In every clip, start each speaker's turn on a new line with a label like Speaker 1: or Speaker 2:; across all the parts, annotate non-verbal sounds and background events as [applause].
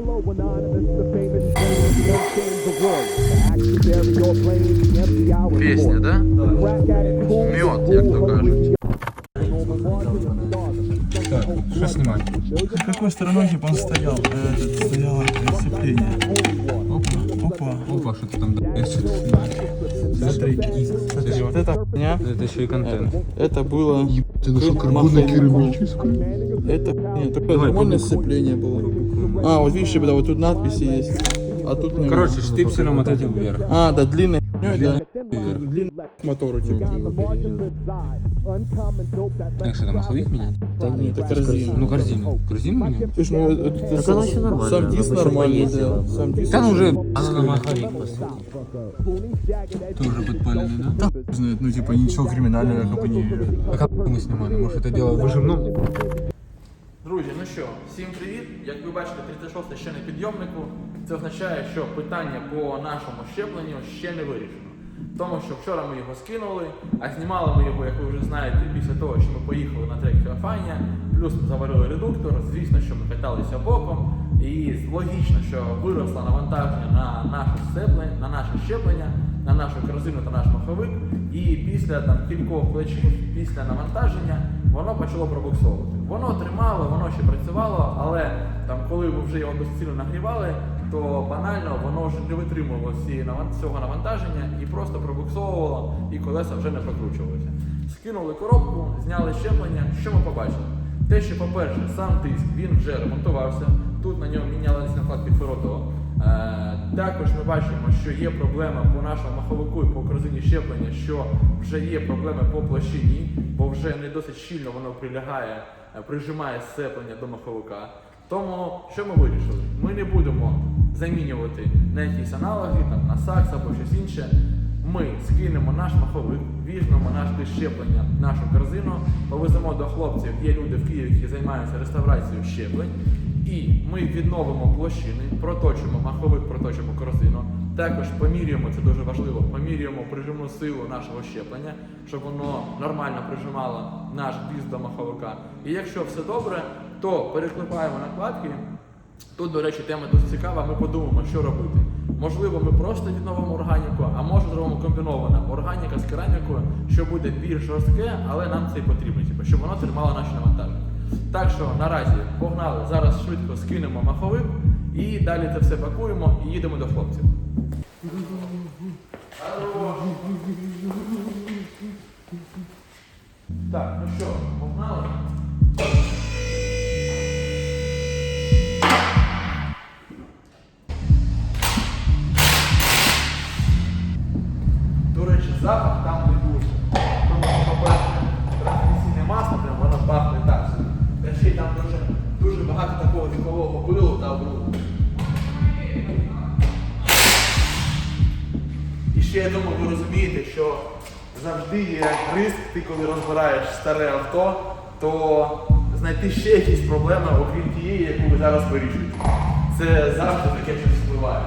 Speaker 1: Hello, anonymous, the famous.
Speaker 2: Пісня, да? Мед, як то кажуть.
Speaker 3: Так, что снимать?
Speaker 4: Какой стороной типа он стоял? Э, стояло сцепление. Опа, опа.
Speaker 3: Опа, что ты там что ты снимаешь?
Speaker 4: Смотри, смотри, вот эта хуйня,
Speaker 3: Это еще и контент.
Speaker 4: это было...
Speaker 5: Ты нашел карбонно-керамическую?
Speaker 4: Это хуйня, такое нормальное сцепление было. А, вот видишь, ребята, вот тут надписи есть. А тут не
Speaker 3: Короче, штипселем вот этим вверх.
Speaker 4: А, да, длинный да. Длинный мотору типа.
Speaker 3: Так что там маховик менять?
Speaker 4: Да нет, это корзина.
Speaker 3: Ну, корзину. Корзину менять?
Speaker 4: Слушай, ну это,
Speaker 6: Так еще нормально,
Speaker 4: Сам диск нормальный, да. Сам диск.
Speaker 3: Там уже
Speaker 6: Она на маховик, по сути.
Speaker 3: тоже подпаленный, да?
Speaker 5: Знает, ну типа ничего криминального как бы не.
Speaker 3: А как мы снимали? Может это дело выжимном?
Speaker 2: Що, всім привіт. Як ви бачите, 36 ще не підйомнику. Це означає, що питання по нашому щепленню ще не вирішено. Тому що вчора ми його скинули, а знімали ми його, як ви вже знаєте, після того, що ми поїхали на трек Феофанія, плюс ми заварили редуктор. Звісно, що ми каталися боком. І логічно, що виросло навантаження на наше щеплення, на наше щеплення, на нашу корзину та наш маховик. І після там кількох плечів, після навантаження, воно почало пробуксовувати. Воно тримало, воно ще працювало, але там, коли ви вже його безцільно нагрівали, то банально воно вже не витримувало цього навантаження і просто пробуксовувало, і колеса вже не прокручувалися. Скинули коробку, зняли щеплення. Що ми побачили? Те, що, по-перше, сам диск він вже ремонтувався. Тут на ньому мінялися накладки Ферото. Е, також ми бачимо, що є проблема по нашому маховику і по корзині щеплення, що вже є проблеми по площині, бо вже не досить щільно воно прилягає, прижимає сцеплення до маховика. Тому що ми вирішили? Ми не будемо замінювати на якісь аналоги, там на сакс або щось інше. Ми скинемо наш маховик, візьмемо наш диск щеплення, нашу корзину, повеземо до хлопців. Є люди в Києві, які займаються реставрацією щеплень. І ми відновимо площини, проточимо маховик, проточимо корзину. Також помірюємо, це дуже важливо, помірюємо прижимну силу нашого щеплення, щоб воно нормально прижимало наш диск до маховика. І якщо все добре, то переклепаємо накладки. Тут, до речі, тема дуже цікава. Ми подумаємо, що робити. Можливо, ми просто відновимо органіку, а може зробимо комбіноване органіка з керамікою, що буде більш жорстке, але нам це і потрібно, типу, щоб воно тримало наші навантаження. Так що наразі погнали, зараз швидко скинемо маховик і далі це все пакуємо і їдемо до хлопців. Так, ну що, завжди є ризик, ти коли розбираєш старе авто, то знайти ще якісь проблеми, окрім тієї, яку ви зараз вирішуєте. Це завжди таке щось впливає.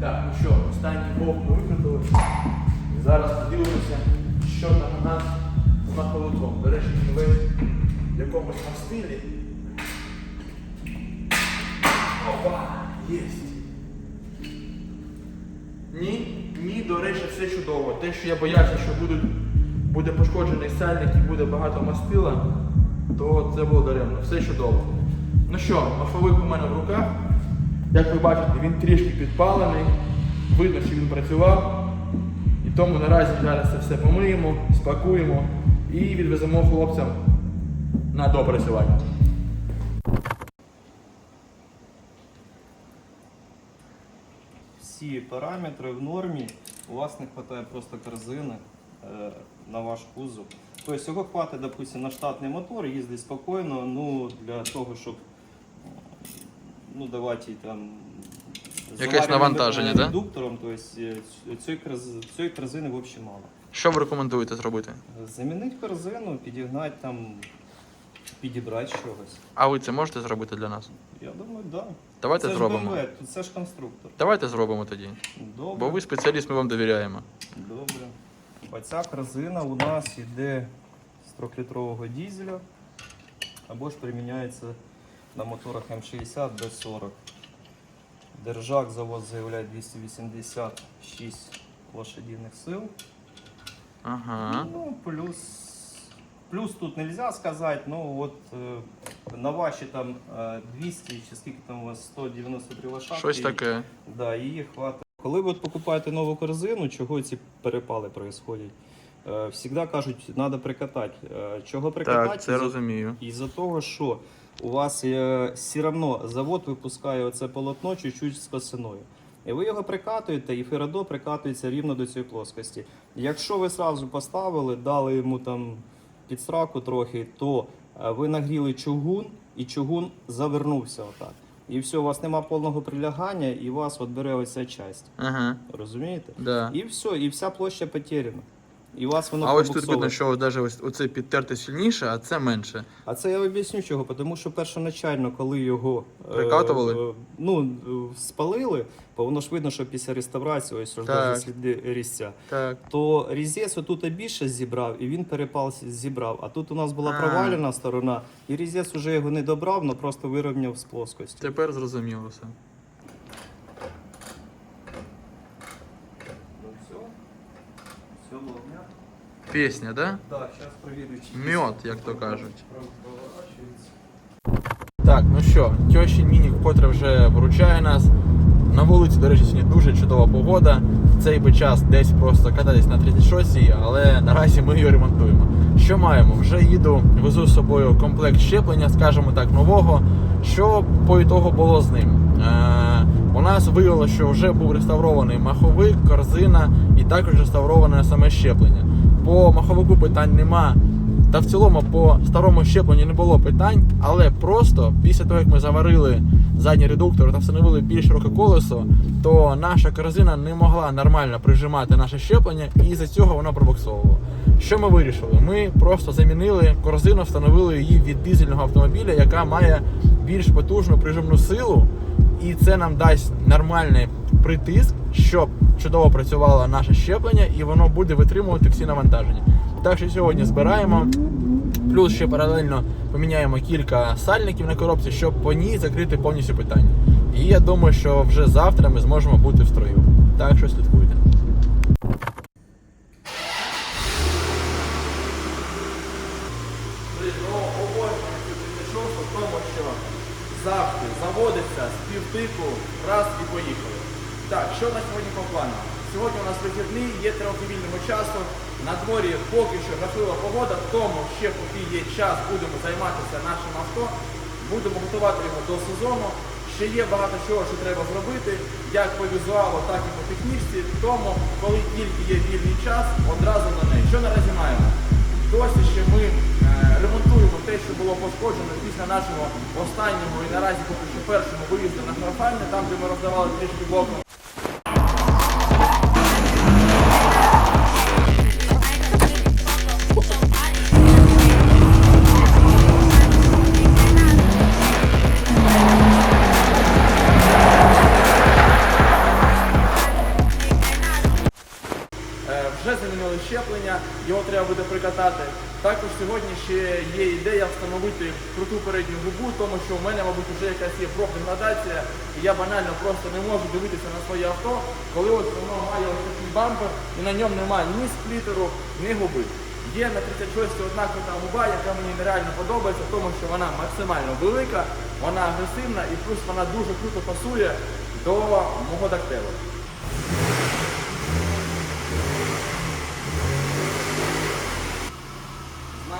Speaker 2: Так, ну що, останній вовк ми викрутили. І зараз подивимося, що там у нас з маховиком. До речі, весь в якомусь мастилі. Опа! Єсть! Ні, ні, до речі, все чудово. Те, що я боявся, що будуть, буде пошкоджений сальник і буде багато мастила, то це було даремно. Все чудово. Ну що, маховик у мене в руках. Як ви бачите, він трішки підпалений, видно, що він працював. І тому наразі зараз це все помиємо, спакуємо і відвеземо хлопцям на допрацювання.
Speaker 7: Всі параметри в нормі, у вас не вистачає просто корзини е, на ваш кузов. Тобто його хватить, допустим, на штатний мотор, їздить спокійно, ну, для того, щоб е, ну, давати там
Speaker 2: Якесь навантаження, да?
Speaker 7: редуктором, тобто е, цієї корз- корзини взагалі мало.
Speaker 2: Що ви рекомендуєте зробити?
Speaker 7: Замінити корзину, підігнати там, підібрати чогось.
Speaker 2: А ви це можете зробити для нас?
Speaker 7: Я думаю, так. Да.
Speaker 2: Давайте
Speaker 7: це
Speaker 2: зробимо.
Speaker 7: Ж BMW, тут це ж конструктор.
Speaker 2: Давайте зробимо тоді.
Speaker 7: Добре.
Speaker 2: Бо ви спеціаліст, ми вам довіряємо.
Speaker 7: Добре. Бо ця корзина у нас йде з трьохлітрового дізеля або ж приміняється на моторах М60 Д40. Держак завод заявляє 286 лошадиних сил.
Speaker 2: Ага.
Speaker 7: Ну, плюс, плюс тут нельзя сказати, ну от е, на ваші там е, 200 чи скільки там у вас 193 лошадки.
Speaker 2: Щось таке.
Speaker 7: Да, її хватить. Коли ви от покупаєте нову корзину, чого ці перепали происходять? Е, Всегда кажуть, треба прикатати. Е, Чого прикатати?
Speaker 2: Так, це
Speaker 7: Із-за-
Speaker 2: розумію.
Speaker 7: Із-за того, що у вас е, все одно завод випускає оце полотно чуть-чуть з косиною. І ви його прикатуєте, і ферадо прикатується рівно до цієї плоскості. Якщо ви сразу поставили, дали йому там підсраку трохи, то е, ви нагріли чугун, і чугун завернувся отак. І все, у вас нема повного прилягання, і у вас от бере оця часть.
Speaker 2: Ага.
Speaker 7: Розумієте?
Speaker 2: Да.
Speaker 7: І все, і вся площа потеряна. І у вас воно
Speaker 2: А ось тут видно, що навіть ось оце підтерте сильніше, а це менше.
Speaker 7: А це я об'ясню чого, тому що першоначально, коли його е,
Speaker 2: Прикатували?
Speaker 7: е, ну, е, спалили, бо воно ж видно, що після реставрації ось
Speaker 2: Так.
Speaker 7: навіть сліди різця,
Speaker 2: Так.
Speaker 7: то різець отут більше зібрав і він перепал зібрав. А тут у нас була
Speaker 2: А.
Speaker 7: провалена сторона, і різець уже його не добрав, але просто вирівняв з плоскості.
Speaker 2: Тепер зрозуміло все.
Speaker 7: Ну все. Все ловня.
Speaker 2: Пісня, да?
Speaker 7: Так, зараз провірю,
Speaker 2: Мьот, як то кажуть. Так, ну що, тьощі Мінік вкотре вже вручає нас. На вулиці, до речі, сьогодні дуже чудова погода. В цей би час десь просто кататись на 36-й, але наразі ми її ремонтуємо. Що маємо? Вже їду, везу з собою комплект щеплення, скажімо так, нового. Що по ітогу було з ним? Е, у нас виявилося, що вже був реставрований маховик, корзина і також реставроване саме щеплення. По маховику питань нема. Та в цілому по старому щепленню не було питань, але просто після того, як ми заварили задній редуктор та встановили більш широке колесо, то наша корзина не могла нормально прижимати наше щеплення, і з-за цього воно пробуксовувало. Що ми вирішили? Ми просто замінили корзину, встановили її від дизельного автомобіля, яка має більш потужну прижимну силу, і це нам дасть нормальний притиск, щоб чудово працювало наше щеплення, і воно буде витримувати всі навантаження. Так що сьогодні збираємо. Плюс ще паралельно поміняємо кілька сальників на коробці, щоб по ній закрити повністю питання. І я думаю, що вже завтра ми зможемо бути в строю. Так що слідкуйте. завжди заводиться з півтику, раз і поїхали. Так, що на сьогодні по плану? Сьогодні у нас вихідний, є трохи вільного часу. На дворі поки що жахлива погода, тому ще поки є час, будемо займатися нашим авто, будемо готувати його до сезону. Ще є багато чого, що треба зробити, як по візуалу, так і по технічці. Тому, коли тільки є вільний час, одразу на неї. Що наразі маємо? Досі ще ми е, ремонтуємо те, що було пошкоджено після нашого останнього і наразі поки що першого виїзду на Фарфальне, там де ми роздавали трішки боком. Буде. Також сьогодні ще є ідея встановити круту передню губу, тому що в мене, мабуть, вже якась є профдеградація, і я банально просто не можу дивитися на своє авто, коли от воно має ось такий бампер і на ньому немає ні сплітеру, ні губи. Є на 36 одна крута губа, яка мені нереально подобається, тому що вона максимально велика, вона агресивна і плюс вона дуже круто пасує до мого дактилу.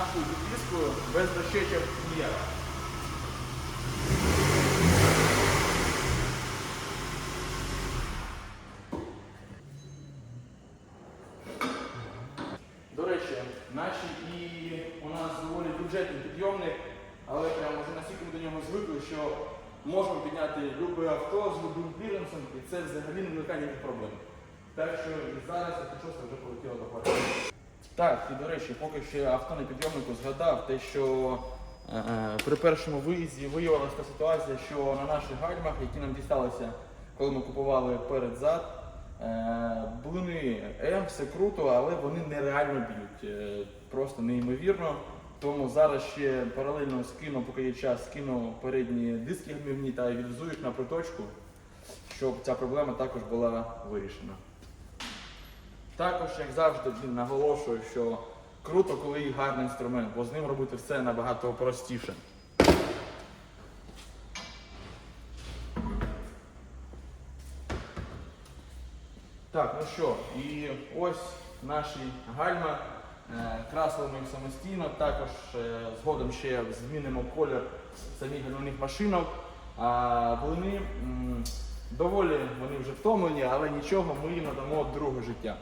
Speaker 2: з нашою підвіскою без дощечок ніяк. До речі, наші і у нас доволі бюджетний підйомник, але прямо вже настільки ми до нього звикли, що можемо підняти любе авто з любим кліренсом, і це взагалі не викликає ніяких проблем. Так що і зараз я щось вже полетіло до квартири. Так, і до речі, поки ще авто на підйомнику згадав те, що е, е, при першому виїзді виявилася та ситуація, що на наших гальмах, які нам дісталися, коли ми купували перед-зад, Е, Блини М, все круто, але вони нереально б'ють. Е, Просто неймовірно. Тому зараз ще паралельно скину, поки є час, скину передні диски гальмівні та відвезу на приточку, щоб ця проблема також була вирішена. Також, як завжди, блін, наголошую, що круто, коли є гарний інструмент, бо з ним робити все набагато простіше. Так, ну що, і ось наші гальма. Е, Красили їх самостійно, також е, згодом ще змінимо колір самих гальмівних машинок. А вони доволі вони вже втомлені, але нічого, ми їм надамо друге життя.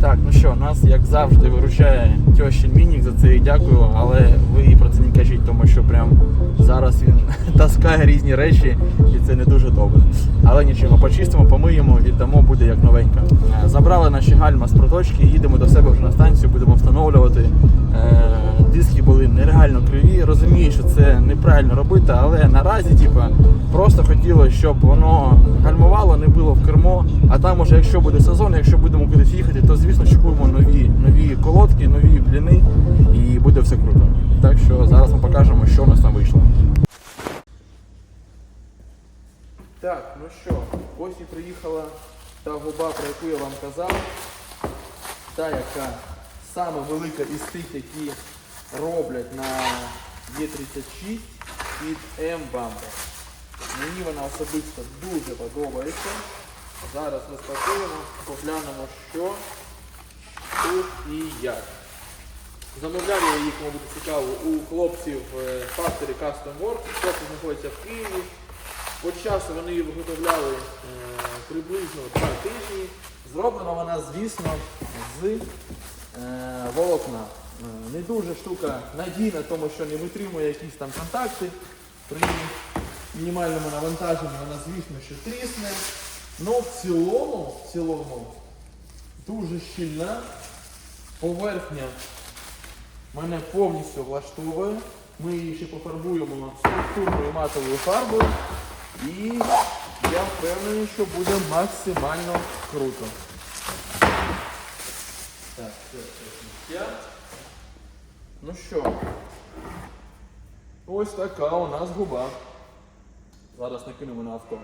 Speaker 2: Так, ну що, нас як завжди виручає тьощин Мінік, за це і дякую, але ви і про це не кажіть, тому що прям зараз він [laughs] таскає різні речі і це не дуже добре. Але нічого, почистимо, помиємо, віддамо, буде як новенька. Забрали наші гальма з проточки, їдемо до себе вже на станцію, будемо встановлювати. Е, Диски були нереально криві. Розумію, що це неправильно робити, але наразі, типа, просто хотілося, щоб воно гальмувало, не було в кермо. А там уже, якщо буде сезон, якщо будемо кудись їхати, то звісно шикуємо нові, нові колодки, нові бліни і буде все круто. Так що зараз ми покажемо, що у нас там вийшло. Так, ну що, ось і приїхала та губа, про яку я вам казав. Та, яка саме велика із тих, які роблять на Є36 під М-бампер. Мені вона особисто дуже подобається. Зараз розпакуємо, поглянемо, що тут і як. Замовляли я їх, кому цікаво, у хлопців е, Factory Custom Work. Хлопці знаходяться в Києві. По часу вони її виготовляли е, приблизно 2 тижні. Зроблена вона, звісно, з е, волокна. Е, Не дуже штука надійна, тому що не витримує якісь там контакти. При мінімальному навантаженні вона, звісно, що трісне. Ну, в цілому, в цілому, дуже щільна. Поверхня мене повністю влаштовує. Ми її ще пофарбуємо структурною матовою фарбою. І я впевнений, що буде максимально круто. Так, це сміття. Ну що, ось така у нас губа. Зараз накинемо на авто.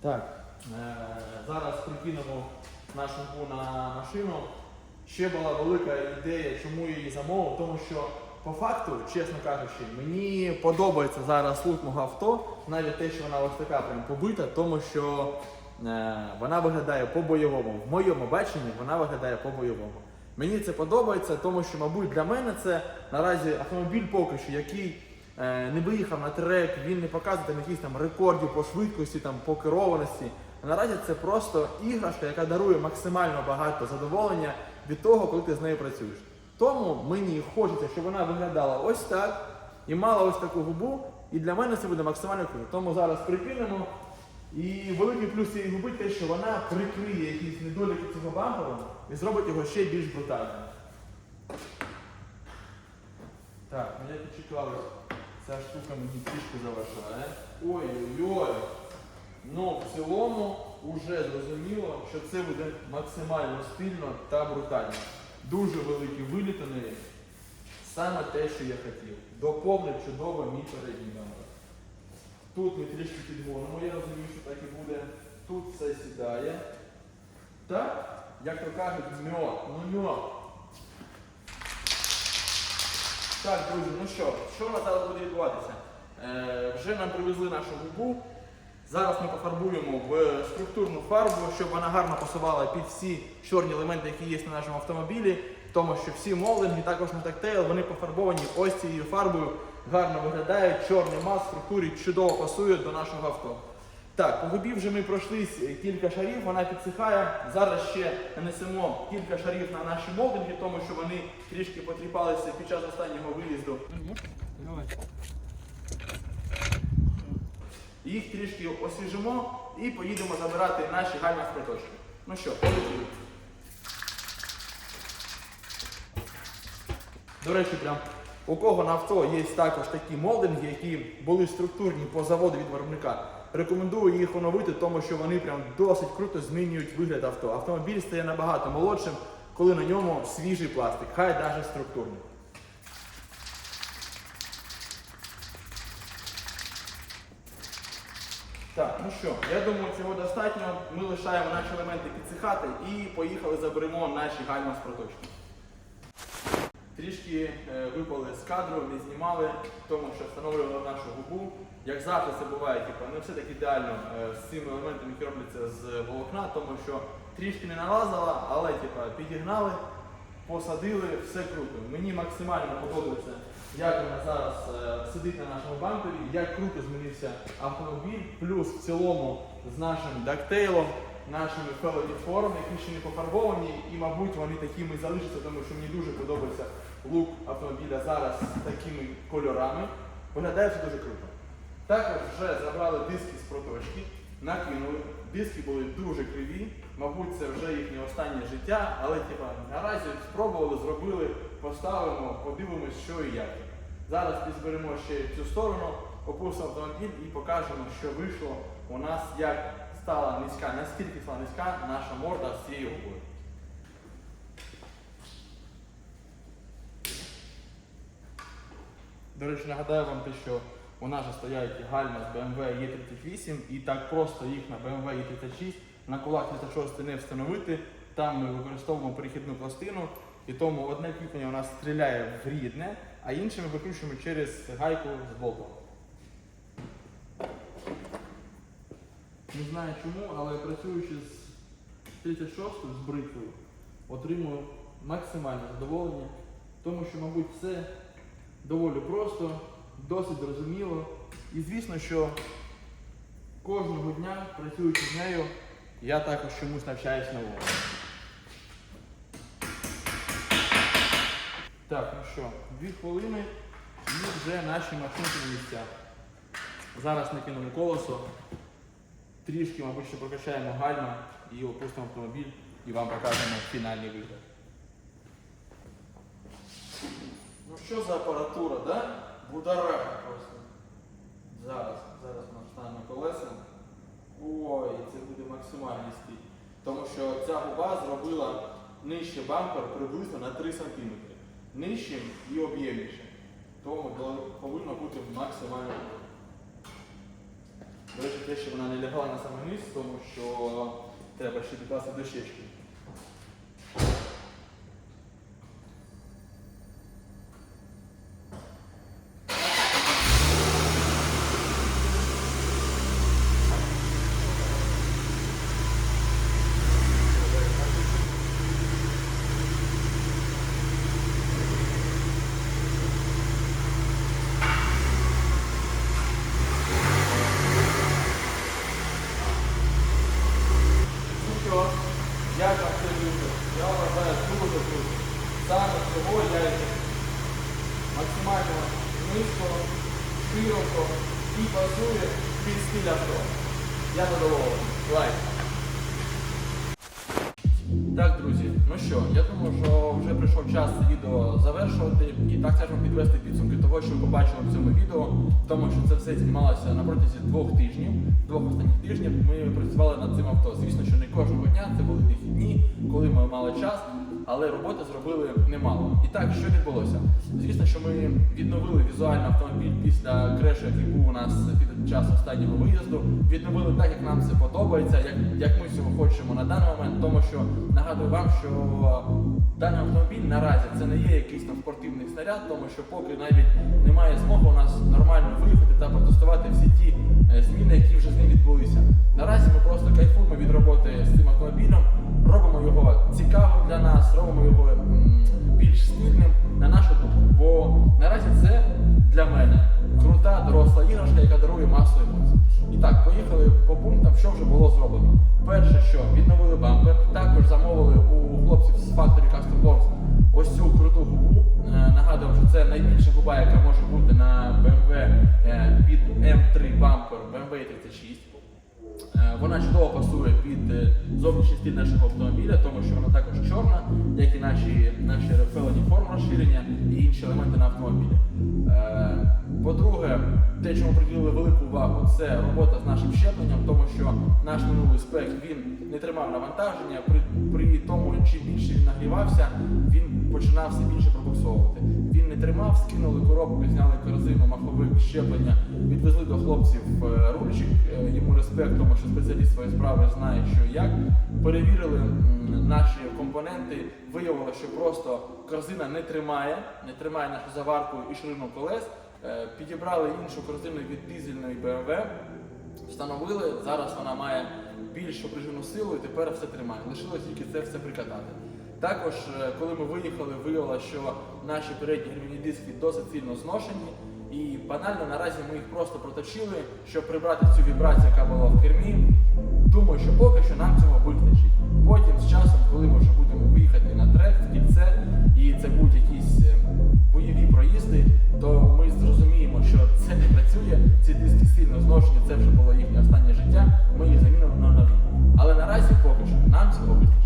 Speaker 2: Так, е, зараз прикинемо нашу губу на машину. Ще була велика ідея, чому її замовив, тому що по факту, чесно кажучи, мені подобається зараз лук мого авто, навіть те, що вона ось така прям побита, тому що е, вона виглядає по-бойовому. В моєму баченні вона виглядає по-бойовому. Мені це подобається, тому що, мабуть, для мене це наразі автомобіль поки що, який е, не виїхав на трек, він не показує там якісь там рекордів по швидкості, там по керованості. Наразі це просто іграшка, яка дарує максимально багато задоволення від того, коли ти з нею працюєш. Тому мені хочеться, щоб вона виглядала ось так і мала ось таку губу. І для мене це буде максимально круто. Тому зараз прикинемо. І великий плюс цієї губи те, що вона прикриє якісь недоліки цього бамперу і зробить його ще більш брутальним. Так, мене почекали. Ця штука мені трішки заважає. Ой-ой-ой. Ну, в цілому вже зрозуміло, що це буде максимально стильно та брутально. Дуже великі виліти на неї. Саме те, що я хотів. Доповнить чудово мій передній номер. Тут ми трішки підгонимо, я розумію, що так і буде. Тут все сідає. Так, як то кажуть, мьот, ну мьот. Так, друзі, ну що, що у нас зараз буде відбуватися? Е, вже нам привезли нашу губу. Зараз ми пофарбуємо в структурну фарбу, щоб вона гарно пасувала під всі чорні елементи, які є на нашому автомобілі. Тому що всі молдинги, також на тактейл, вони пофарбовані ось цією фарбою, гарно виглядають, чорний мас в структурі чудово пасує до нашого авто. Так, по губі вже ми пройшли кілька шарів, вона підсихає. Зараз ще нанесемо кілька шарів на наші молдинги, тому що вони трішки потріпалися під час останнього виїзду. Їх трішки освіжимо і поїдемо забирати наші гальма з. Ну що, полетіли. До речі, прям у кого на авто є також такі молдинги, які були структурні по заводу від виробника. Рекомендую їх оновити, тому що вони прям досить круто змінюють вигляд авто. Автомобіль стає набагато молодшим, коли на ньому свіжий пластик, хай навіть структурний. Так, ну що, я думаю, цього достатньо. Ми лишаємо наші елементи підсихати і поїхали заберемо наші гальма з проточки. Трішки е, випали з кадру, не знімали, тому що встановлювали нашу губу. Як завжди це буває, типу, не все так ідеально е, з цими елементами, які робляться з волокна, тому що трішки не налазила, але типу, підігнали, посадили, все круто. Мені максимально подобається, як вона зараз е, сидить на нашому бампері, як круто змінився автомобіль, плюс в цілому з нашим дактейлом, нашими фелодіформ, які ще не пофарбовані, і, мабуть, вони такими залишаться, тому що мені дуже подобається лук автомобіля зараз з такими кольорами. Виглядає все дуже круто. Також вже забрали диски з проточки, накинули. Диски були дуже криві, мабуть, це вже їхнє останнє життя, але типа, наразі спробували, зробили, поставимо, подивимось, що і як. Зараз підберемо ще цю сторону, опустимо автомобіль і покажемо, що вийшло у нас, як стала низька, наскільки стала низька наша морда з цією губою. До речі, нагадаю вам те, що у нас же стоять гальма з BMW E38 і так просто їх на BMW E36 на кулак 36 не встановити. Там ми використовуємо перехідну пластину, і тому одне кріплення у нас стріляє в рідне, а інше ми викручуємо через гайку з болтом. Не знаю чому, але працюючи з 36 з бритвою, отримую максимальне задоволення, тому що, мабуть, все доволі просто, досить зрозуміло. І звісно, що кожного дня, працюючи з нею, я також чомусь навчаюсь новому. Так, ну що, дві хвилини і вже наші машинки на місцях. Зараз накинемо колесо, трішки, мабуть, ще прокачаємо гальма і опустимо автомобіль і вам покажемо фінальний вигляд. Ну що за апаратура, да? Бударака просто. Зараз, зараз ми встанемо колеса. Ой, це буде максимальний стиль. Тому що ця губа зробила нижче бампер приблизно на 3 см. Нижчим і об'ємнішим. Тому повинно бути максимально. До речі, те, що вона не лягала на самий низ, тому що треба ще підкласти дощечки. В цьому відео, тому що це все знімалося на протязі двох тижнів, двох останніх тижнів. Ми працювали над цим авто. Звісно, що не кожного дня це були вихідні, коли ми мали час, але роботи зробили немало. І так, що відбулося? Звісно, що ми відновили візуально автомобіль після крешу, який був у нас під час останнього виїзду. Відновили так, як нам це подобається, як, як ми цього хочемо на даний момент, тому що нагадую вам, що даний автомобіль наразі це не є якийсь там спортивний снаряд, тому що поки навіть немає змоги у нас нормально виїхати та протестувати всі ті е, зміни, які вже з ним відбулися. Наразі ми просто кайфуємо від роботи з цим автомобілем, робимо його цікавим для нас, робимо його більш стильним на нашу думку. Бо наразі це для мене крута доросла іграшка, яка дарує масу і на автомобілі. Е, По-друге, те, чому приділили велику увагу, це робота з нашим щепленням, тому що наш минулий спек він не тримав навантаження. При, при тому, чим більше він нагрівався, він починав все більше пробуксовувати. Він не тримав, скинули коробку, зняли корзину, маховик щеплення, відвезли до хлопців е, рульчик. Е, Йому респект, тому що спеціаліст своєї справи знає, що як. Перевірили наші компоненти, виявилося, що просто корзина не тримає, не тримає нашу заварку і ширину колес. Е, Підібрали іншу корзину від дизельної BMW, встановили. Зараз вона має більшу приживну силу і тепер все тримає. Лишилось тільки це все прикатати. Також, е, коли ми виїхали, виявилося, що наші передні гальмівні диски досить сильно зношені. І банально наразі ми їх просто проточили, щоб прибрати цю вібрацію, яка була в кермі. Думаю, що поки що нам цього вистачить. Потім з часом, коли ми вже будемо виїхати на трек, в кільце, і це будуть якісь е, бойові проїзди, то ми зрозуміємо, що це не працює, ці диски сильно зношені, це вже було їхнє останнє життя, ми їх замінимо на нові. Але наразі поки що нам цього вистачить.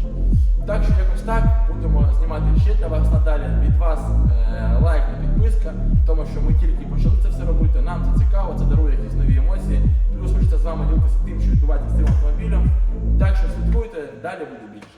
Speaker 2: Так що якось так будемо знімати ще для вас надалі. Від вас е, лайк та підписка, тому що ми тільки почали це все робити. Нам це цікаво, це дарує якісь нові емоції. Плюс хочеться з вами ділитися тим, що відбувається з цим автомобілем. Так що слідкуйте, далі буде більше.